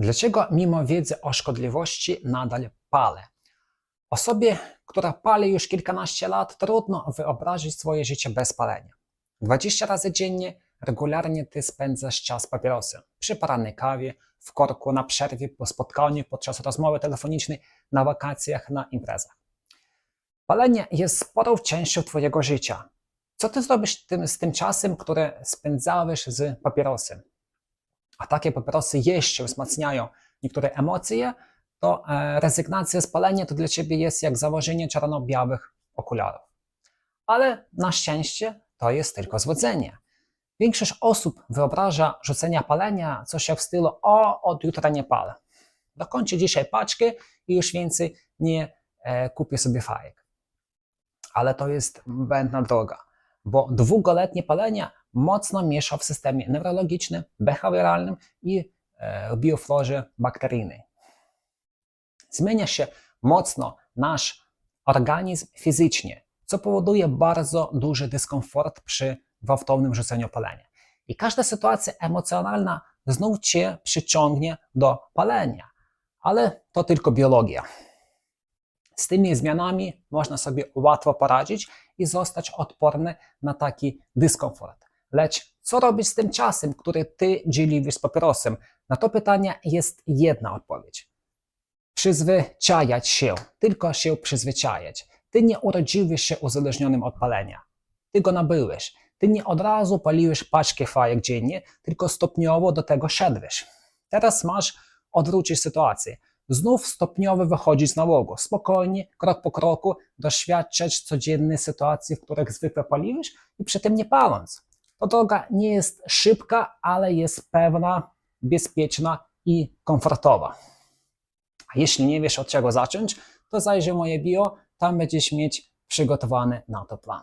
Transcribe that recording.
Dlaczego mimo wiedzy o szkodliwości nadal palę? Osobie, która pali już kilkanaście lat, trudno wyobrazić swoje życie bez palenia. 20 razy dziennie regularnie ty spędzasz czas papierosem. Przy porannej kawie, w korku, na przerwie, po spotkaniu, podczas rozmowy telefonicznej, na wakacjach, na imprezach. Palenie jest sporą częścią twojego życia. Co ty zrobisz tym, z tym czasem, który spędzałeś z papierosem? A takie papierosy jeszcze wzmacniają niektóre emocje, to e, rezygnacja z palenia to dla ciebie jest jak założenie czarno-białych okularów. Ale na szczęście to jest tylko zwodzenie. Większość osób wyobraża rzucenia palenia coś jak w stylu o, od jutra nie palę. Dokończę dzisiaj paczkę i już więcej nie e, kupię sobie fajek. Ale to jest błędna droga, bo długoletnie palenie mocno miesza w systemie neurologicznym, behawioralnym i e, bioflorze bakteryjnej. Zmienia się mocno nasz organizm fizycznie, co powoduje bardzo duży dyskomfort przy gwałtownym rzuceniu palenia. I każda sytuacja emocjonalna znów cię przyciągnie do palenia, ale to tylko biologia. Z tymi zmianami można sobie łatwo poradzić i zostać odporny na taki dyskomfort. Lecz co robić z tym czasem, który ty dzielisz z papierosem? Na to pytanie jest jedna odpowiedź. Przyzwyczajać się, tylko się przyzwyczajać. Ty nie urodziłeś się uzależnionym od palenia. Ty go nabyłeś. Ty nie od razu paliłeś paczkę fajek dziennie, tylko stopniowo do tego szedłeś. Teraz masz odwrócić sytuację. Znów stopniowo wychodzić z nałogu. Spokojnie, krok po kroku, doświadczać codziennej sytuacji, w których zwykle paliłeś i przy tym nie paląc. To droga nie jest szybka, ale jest pewna, bezpieczna i komfortowa. A jeśli nie wiesz od czego zacząć, to zajrzyj moje bio, tam będziesz mieć przygotowany na to plan.